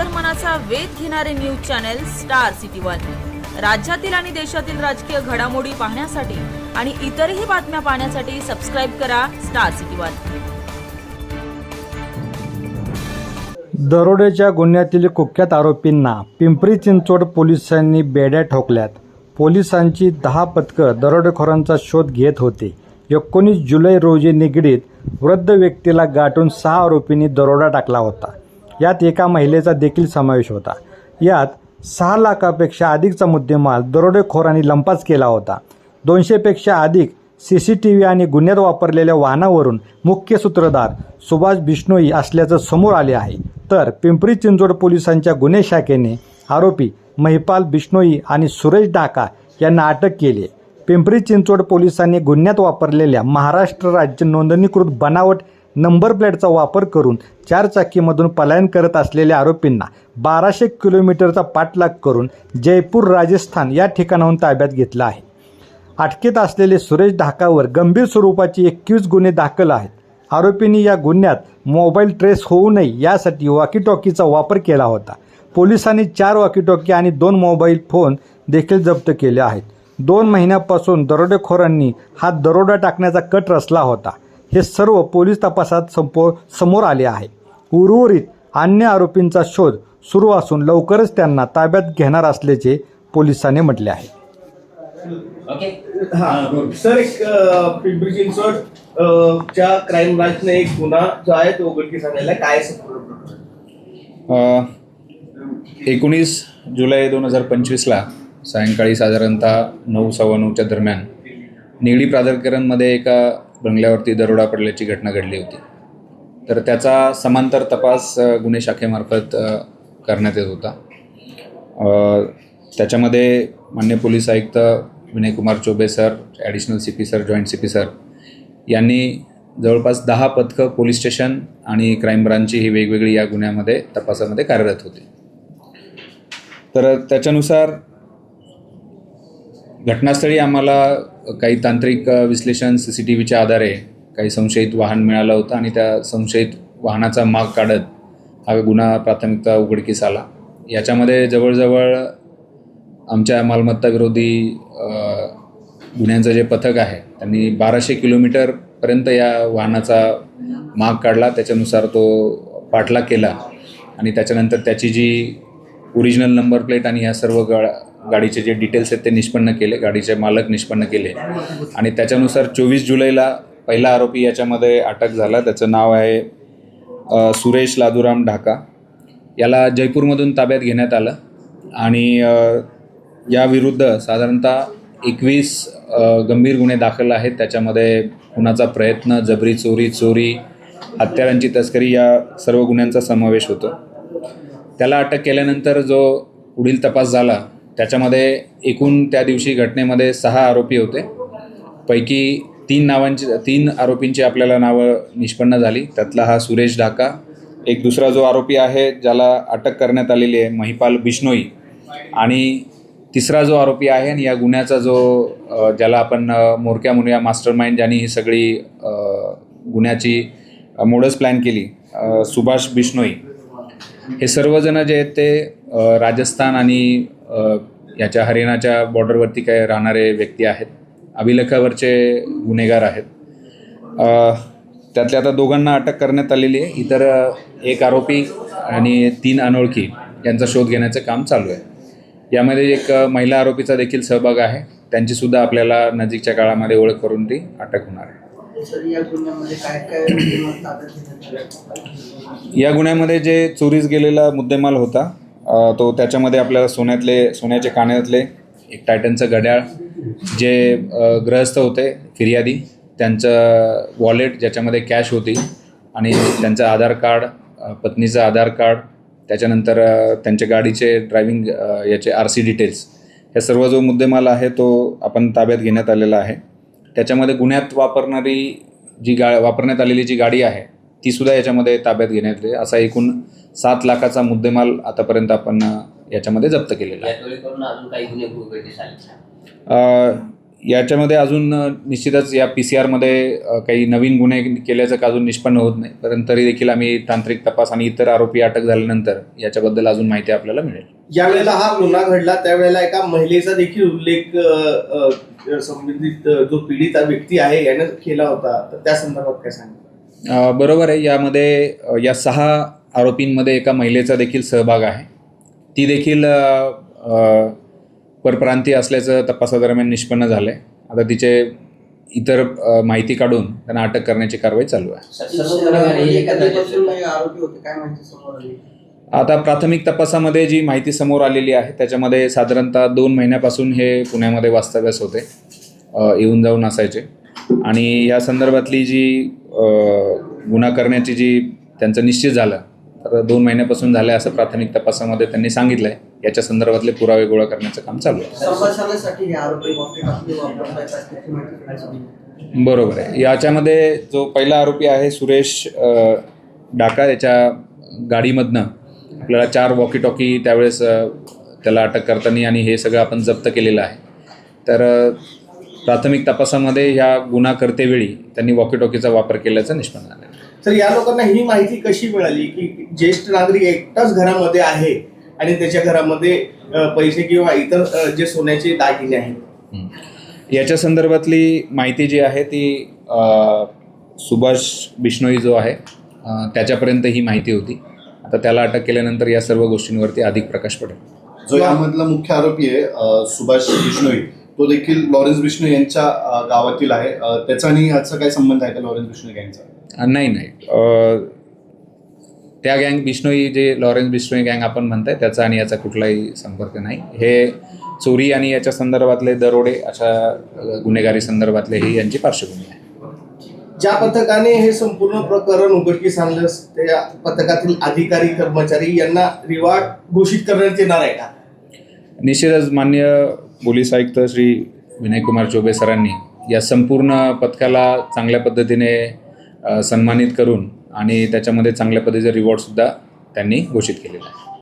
अंतर्मनाचा वेध घेणारे news channel star city one. राज्यातील आणि देशातील राजकीय घडामोडी पाहण्यासाठी आणि इतरही बातम्या पाहण्यासाठी सबस्क्राईब करा स्टार सिटी वन. दरोड्याच्या गुन्ह्यातील कुख्यात आरोपींना पिंपरी चिंचवड पोलिसांनी बेड्या ठोकल्यात. पोलिसांची दहा पथकं दरोडेखोरांचा शोध घेत होते. एकोणीस जुलै रोजी निगडीत वृद्ध व्यक्तीला गाठून सहा आरोपींनी दरोडा टाकला होता. यात एका महिलेचा देखील समावेश होता. यात सहा लाखापेक्षा अधिकचा मुद्देमाल दरोडेखोरांनी लंपास केला होता. दोनशेपेक्षा अधिक सी सी टी व्ही आणि गुन्ह्यात वापरलेल्या वाहनावरून मुख्य सूत्रधार सुभाष बिष्णोई असल्याचं समोर आले आहे. तर पिंपरी चिंचवड पोलिसांच्या गुन्हे शाखेने आरोपी महिपाल बिष्णोई आणि सुरेश डाका यांना अटक केली पिंपरी चिंचवड पोलिसांनी गुन्ह्यात वापरलेल्या महाराष्ट्र राज्य नोंदणीकृत बनावट नंबर प्लेटचा वापर करून चारचाकीमधून पलायन करत असलेल्या आरोपींना बाराशे किलोमीटरचा पाठलाग करून जयपूर राजस्थान या ठिकाणाहून ताब्यात घेतलं आहे. अटकेत असलेले सुरेश ढाकावर गंभीर स्वरूपाचे एकवीस गुन्हे दाखल आहेत. आरोपींनी या गुन्ह्यात मोबाईल ट्रेस होऊ नये यासाठी वॉकीटॉकीचा वापर केला होता. पोलिसांनी चार वॉकीटॉकी आणि दोन मोबाईल फोन देखील जप्त केले आहेत. दोन महिन्यापासून दरोडेखोरांनी हा दरोडा टाकण्याचा कट रचला होता. हे सर्व पोलीस तपासात संपो समोर आले आहे. उर्वरित अन्य आरोपींचा शोध सुरू असून लवकरच त्यांना ताब्यात घेणार असल्याचे पोलिसांनी म्हटले आहे. ओके. हा. सर एक पिंपरी चिंचवड च्या क्राईम ब्रांचने एक गुन्हा जो आहे तो उघडकीस. काय संपूर्ण एकोणीस जुलै दोन हजार पंचवीसला सायंकाळी साधारणतः नऊ सव्वा नऊच्या दरम्यान निगडी प्राधिकरणमध्ये एका बंगल्यावरती दरोडा पडल्याची घटना घडली होती. तर त्याचा समांतर तपास गुन्हे शाखेमार्फत करण्यात येत होता. त्याच्यामध्ये मान्य पोलीस आयुक्त Vinaykumar Choubey sir additional C P sir joint C P sir यांनी जवळपास दहा पथकं पोलीस स्टेशन आणि क्राईम ब्रांचची ही वेगवेगळी या गुन्ह्यामध्ये तपासामध्ये कार्यरत होती. तर त्याच्यानुसार घटनास्थळी आम्हाला काही तांत्रिक विश्लेषण सी सी टी व्हीच्या आधारे काही संशयित वाहन मिळालं होतं आणि त्या संशयित वाहनाचा माग काढत हा गुन्हा प्राथमिकता उघडकीस आला. याच्यामध्ये जवळजवळ आमच्या मालमत्ता विरोधी गुन्ह्यांचं जे पथक आहे त्यांनी बाराशे किलोमीटरपर्यंत या वाहनाचा माग काढला. त्याच्यानुसार तो पाठलाग केला आणि त्याच्यानंतर त्याची जी ओरिजिनल नंबर प्लेट आणि ह्या सर्व गळा गाडीचे जे डिटेल्स आहेत ते निष्पन्न केले गाडीचे मालक निष्पन्न केले. आणि त्याच्यानुसार चोवीस जुलैला पहिला आरोपी याच्यामध्ये अटक झाला. त्याचं नाव आहे सुरेश लादूराम ढाका. याला जयपूरमधून ताब्यात घेण्यात आलं. आणि याविरुद्ध साधारणतः एकवीस गंभीर गुन्हे दाखल आहेत. त्याच्यामध्ये खुनाचा प्रयत्न जबरी चोरी चोरी हत्यारांची तस्करी या सर्व गुन्ह्यांचा समावेश होतो. त्याला अटक केल्यानंतर जो पुढील तपास झाला त्याच्यामध्ये एकूण त्या दिवशी घटनेमध्ये सहा आरोपी होते. पैकी तीन नावांची तीन आरोपींची आपल्याला नावं निष्पन्न झाली. त्यातला हा सुरेश ढाका. एक दुसरा जो आरोपी आहे ज्याला अटक करण्यात आलेली आहे महिपाल बिश्नोई. आणि तिसरा जो आरोपी आहे आणि या गुन्ह्याचा जो ज्याला आपण मोरक्या मुनिया मास्टर माइंड ज्यांनी ही सगळी गुन्ह्याची मोडच मोडस प्लॅन केली सुभाष बिश्नोई. हे सर्वजण जे आहेत ते राजस्थान आणि याच्या हरियाणाच्या बॉर्डरवरती काय राहणारे व्यक्ती आहेत अभिलेखावरचे गुन्हेगार आहेत. त्यातल्या आता दोघांना अटक करण्यात आलेली आहे. इतर एक आरोपी आणि तीन अनोळखी यांचा शोध घेण्याचं काम चालू आहे. यामध्ये एक महिला आरोपीचा देखील सहभाग आहे. त्यांचीसुद्धा आपल्याला नजीकच्या काळामध्ये ओळख करून ती अटक होणार आहे. या गुन्ह्यामध्ये जे चोरीस गेलेला मुद्देमाल होता तो त्याच्यामध्ये आपल्याला सोन्यातले सोन्याचे कानातले एक टायटनचं घड्याळ जे गृहस्थ ग्रहस्थ होते फिर्यादी त्यांचं वॉलेट ज्याच्यामध्ये कॅश होती आणि त्यांचं आधार कार्ड पत्नीचं आधार कार्ड त्याच्यानंतर त्यांच्या गाडीचे ड्रायव्हिंग याचे आर सी डिटेल्स. हे सर्व जो मुद्देमाल आहे तो आपण ताब्यात घेण्यात आलेला आहे. त्याच्यामध्ये गुन्ह्यात वापरणारी जी गा वापरण्यात आलेली जी गाडी आहे ती सुद्धा याच्यामध्ये ताब्यात घेण्यात आली असा एकूण सात लाखाचा मुद्देमाल आतापर्यंत आपण याच्यामध्ये जप्त केलेला आहे. याच्यामध्ये अजून निश्चितच या पी सी आरमध्ये काही नवीन गुन्हे केल्याचं का अजून निष्पन्न होत नाही परंतु तरी देखील आम्ही तांत्रिक तपास आणि इतर आरोपी अटक झाल्यानंतर याच्याबद्दल अजून माहिती आपल्याला मिळेल. ज्या वेळेला हा गुन्हा घडला त्यावेळेला एका महिलेचा देखील उल्लेख संबंधित जो पीडित व्यक्ती आहे यानं केला होता. तर त्या संदर्भात काय सांगितलं? बरोबर आहे. यामध्ये या सहा आरोपींमध्ये एका महिलेचा देखील सहभाग आहे. ती देखील परप्रांतीय असल्याचं तपासादरम्यान निष्पन्न झालं आहे आता तिचे इतर माहिती काढून त्यांना अटक करण्याची कारवाई चालू आहे. कधीपासून आरोपी होते. काय माहिती समोर आली. आता प्राथमिक तपासामध्ये जी माहिती समोर आलेली आहे त्याच्यामध्ये साधारणतः दोन महिन्यापासून हे पुण्यामध्ये वास्तव्यास होते. येऊन जाऊन असायचे. आणि या संदर्भातली जी गुन्हा करण्याची जी त्यांचं निश्चित झालं तर दोन महिन्यापासून झालं असं प्राथमिक तपासामध्ये त्यांनी सांगितलं आहे याच्या संदर्भातले पुरावे गोळा करण्याचं काम चालू आहे? बरोबर आहे. याच्यामध्ये जो पहिला आरोपी आहे सुरेश डाका याच्या गाडीमधनं आपल्याला चार वॉकी टॉकी त्यावेळेस त्याला अटक करताना आणि हे सगळं आपण जप्त केलेलं आहे. तर प्राथमिक तपासामध्ये ह्या गुन्हा करतेवेळी त्यांनी वॉकी टॉकीचा वापर केल्याचं निष्पन्न झालं आहे. तर या लोकांना ही माहिती कशी मिळाली की ज्येष्ठ नागरिक एकटाच घरामध्ये आहे आणि त्याच्या घरामध्ये पैसे किंवा इतर जे सोन्याचे दागिने आहेत. याच्या संदर्भातली माहिती जी आहे ती सुभाष बिश्नोई जो आहे त्याच्यापर्यंत ही माहिती होती आता त्याला अटक केल्यानंतर या सर्व गोष्टींवरती अधिक प्रकाश पडेल जो यामधला मुख्य आरोपी आहे सुभाष बिश्नोई तो देखील लॉरेन्स बिश्नोई यांच्या गावातील आहे. त्याचा आणि याचा काय संबंध आहे का लॉरेन्स बिश्नोई यांचा अ, नाही नाही. त्या गँग बिश्नोई जे लॉरेन्स बिश्नोई गँग आपण म्हणताय त्याचा आणि याचा कुठलाही संपर्क नाही. हे चोरी आणि याच्या संदर्भातले दरोडे अशा गुन्हेगारी संदर्भातले ही यांची पार्श्वभूमी आहे. ज्या पथकाने हे संपूर्ण प्रकरण उघडकीस आणलं त्या पथकातील अधिकारी कर्मचारी यांना रिवॉर्ड घोषित करण्यात येणार आहे का? निश्चितच मान्य पोलीस आयुक्त श्री विनयकुमार चौबे सरांनी या संपूर्ण पथकाला चांगल्या पद्धतीने सन्मानित करून आणि त्याच्यामध्ये चांगल्या पद्धतीचे रिवॉर्डसुद्धा त्यांनी घोषित केलेला आहे